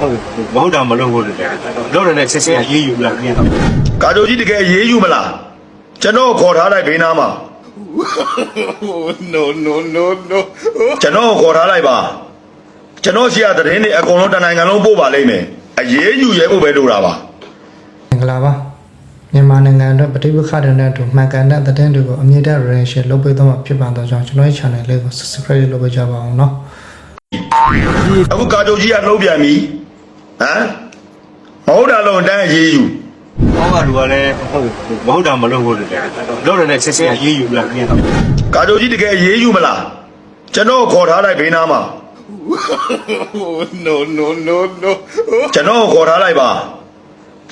ဟုတ်ပြီမဟုတ်တာမလုပ်ဘူးလေလုပ်တယ်နဲ့ဆက်ဆက်ရေးယူလာပြီးတော့ကာတိုကြီးတကယ်ရေးယူမလားကျွန်တော်ခေါ်ထားလိုက်ဘေးနားမှာ no no no no ကျွန်တော်ခေါ်ထားလိုက်ပါကျွန်တော်ရှိရတဲ့တင်းတွေအကုန်လုံးတနိုင်ငံလုံးပို့ပါလိမ့်မယ်အရေးယူရဲဖို့ပဲလိုတာပါမင်္ဂလာပါမြန်မာနိုင်ငံအတွက်ပဋိပက္ခတွေနဲ့အတူမှန်ကန်တဲ့သတင်းတွေကိုအမြင့်တဲ့ relation လုပ်ပေးသွားမှာဖြစ်ပါတော့ကြောင့်ကျွန်တော်ရဲ့ channel လေးကို subscribe လုပ်ပေးကြပါအောင်နော်အခုကာကြိုကြီးကလှုပ်ပြန်ပြီ ဟမ်မဟုတ်တာလုံးအတန်းအရေးယူဟောကလူကလည်းမဟုတ်တာမလုပ်ဘူးလေလုပ်ရတဲ့ဆက်ဆက်ရေးယူလာပြင်တော့ကာကြိုကြီးတကယ်ရေးယူမလားကျွန်တော်ခေါ်ထားလိုက်ဘေးနားမှာ no no no no ကျွန်တော်ခေါ်ထားလိုက်ပါ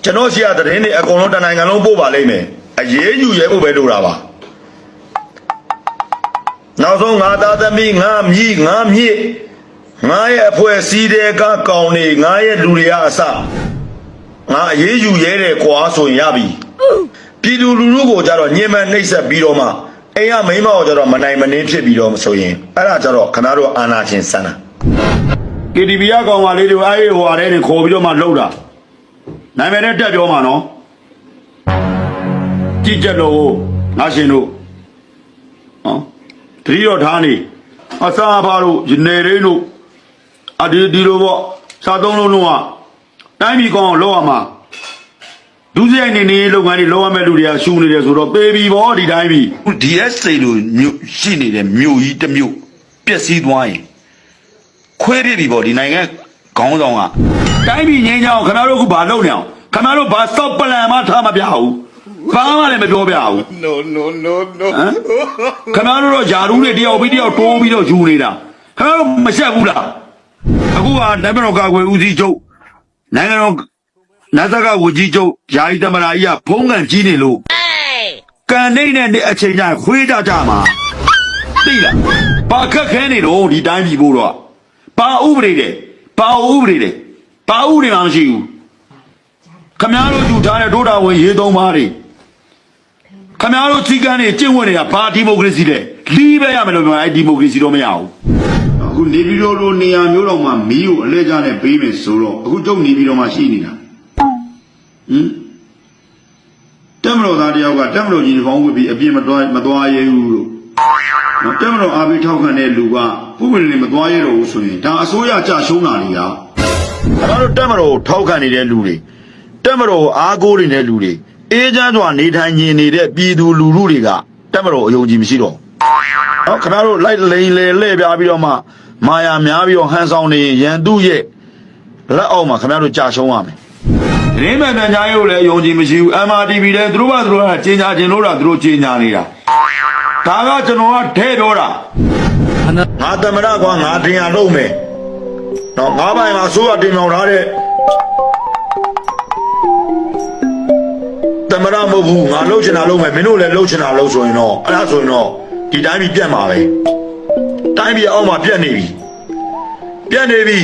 ကျွန်တော်ရှိရသတင်းတွေအကုန်လုံးတနိုင်ငံလုံးပို့ပါလိမ့်မယ်အရေးယူရဲဖို့ပဲလိုတာပါနောက်ဆုံးငါသားသမီးငါမြည်ငါမြစ် ငါရဲ့အဖွဲ့စည်းတဲ့ကကောင်းနေငါရဲ့လူတွေကအစငါအရေးယူရဲတယ်ကွာဆိုရင်ရပြီပြည်သူလူထုကိုကြတော့ညှဉ်းပန်းနှိပ်စက်ပြီးတော့မှအိမ်ကမိန်းမကိုကြတော့မနိုင်မနှင်းဖြစ်ပြီးတော့မဆိုရင်အဲ့ဒါကြတော့ခဏတော့အာနာချင်းစမ်းတာ KTV ကကောင်မလေးတွေအဲ့ဒီဟိုဟာတဲ့တွေခေါ်ပြီးတော့မှလှုပ်တာနာမည်နဲ့တက်ပြောမှာနော်ကြည့်ကြလို့ငါရှင်တို့ဟောတတိတော်ထားနေအစာဖားတို့နေရင်းတို့ အဒီဒီလိုပေါ့စားသုံးလုံးလုံးကတိုင်းပြည်ကောင်လောက်ရမှာဒုစရိုက်နေနေလုပ်ငန်းတွေလောက်ရမဲ့လူတွေကရှူနေတယ်ဆိုတော့ပေပြီဗောဒီတိုင်းပြည် DSA လို့မြို့ရှိနေတဲ့မြို့ကြီးတစ်မြို့ပျက်စီးသွားရင်ခွဲရပြီပေါ့ဒီနိုင်ငံခေါင်းဆောင်ကတိုင်းပြည်ငင်းကြအောင်ခင်ဗျားတို့ကဘာလုပ်နေအောင်ခင်ဗျားတို့ဘာစောက်ပလန်မှထားမပြဘူးဘာမှလည်းမပြောပြဘူး no no no no ဟမ်ခင်ဗျားတို့တော့ယာရူးတွေတယောက်ပြီးတယောက်တိုးပြီးတော့ယူနေတာခင်ဗျားတို့မရှက်ဘူးလား အခုကနိုင်ငံတော်ကာကွယ်ဦးစီးချုပ်နိုင်ငံတော်နတ်သကဝကြီးချုပ်ယာယီသမရာကြီးကဖုံးကန်ကြီးနေလို့ကန်နေတဲ့အချိန်ကျရင်ခွေးကြကြမှာသိလားဘာခက်ခဲနေတော့ဒီတိုင်းပြည်ဖို့တော့ဘာဥပဒေတဲ့ဘာဥပဒေတဲ့ဘာဥပဒေမှမရှိဘူးခမည်းတော်ယူထားတဲ့ဒုတာဝင်ရေးသုံးပါးတွေခမည်းတော်စီကန်းနေကျင့်ဝတ်နေတာဘာဒီမိုကရေစီလဲလီးပဲရမယ်လို့ပြောအဲ့ဒီမိုကရေစီတော့မရဘူး အခုနေပြည်တော်လိုနေရာမျိုးတော်မှာမီးကိုအလဲကျနဲ့ပေးမယ်ဆိုတော့အခုကျုပ်နေပြည်တော်မှာရှိနေတာဟင်တက်မတော်သားတယောက်ကတက်မတော်ကြီးဖောင်းဝတ်ပြီးအပြင်မသွားမသွားရဲဘူးလို့နော်တက်မတော်အားပေးထောက်ခံတဲ့လူကပုဂ္ဂိုလ်တွေမသွားရဲတော့ဘူးဆိုရင်ဒါအစိုးရကြရှုံးတာလေကကျွန်တော်တို့တက်မတော်ကိုထောက်ခံနေတဲ့လူတွေတက်မတော်ကိုအားကိုးနေတဲ့လူတွေအေးချမ်းစွာနေထိုင်နေနေတဲ့ပြည်သူလူထုတွေကတက်မတော်ကိုအယုံကြည်မရှိတော့ဘူး နော်ခင်ဗျားတို့လိုက်လိန်လေလှည့်ပြားပြီးတော့မှမာယာများပြီးတော့ဟန်ဆောင်နေရင်ရန်သူရဲ့လက်အောက်မှာခင်ဗျားတို့ကြာရှုံးရမယ်ရင်းမှန်ပြန်ကြားရုပ်လည်းယုံကြည်မရှိဘူး MRTV လည်းသူတို့ကသူတို့ကကျင်းညာခြင်းလို့တာသူတို့ကျင်းညာနေတာဒါကကျွန်တော်ကထဲပြောတာငါသမရကွာငါတင်ရလုံးမယ်နော်ငါပိုင်မှာဆိုးရတင်မြောင်ထားတဲ့သမရမဟုတ်ဘူးငါလှုပ်ချင်တာလှုပ်မယ်မင်းတို့လည်းလှုပ်ချင်တာလှုပ်ဆိုရင်တော့အဲ့ဒါဆိုရင်တော့ ဒီတိုင်းပြည်ပြတ်မှာပဲတိုင်းပြည်အောက်မှာပြတ်နေပြီပြတ်နေပြီ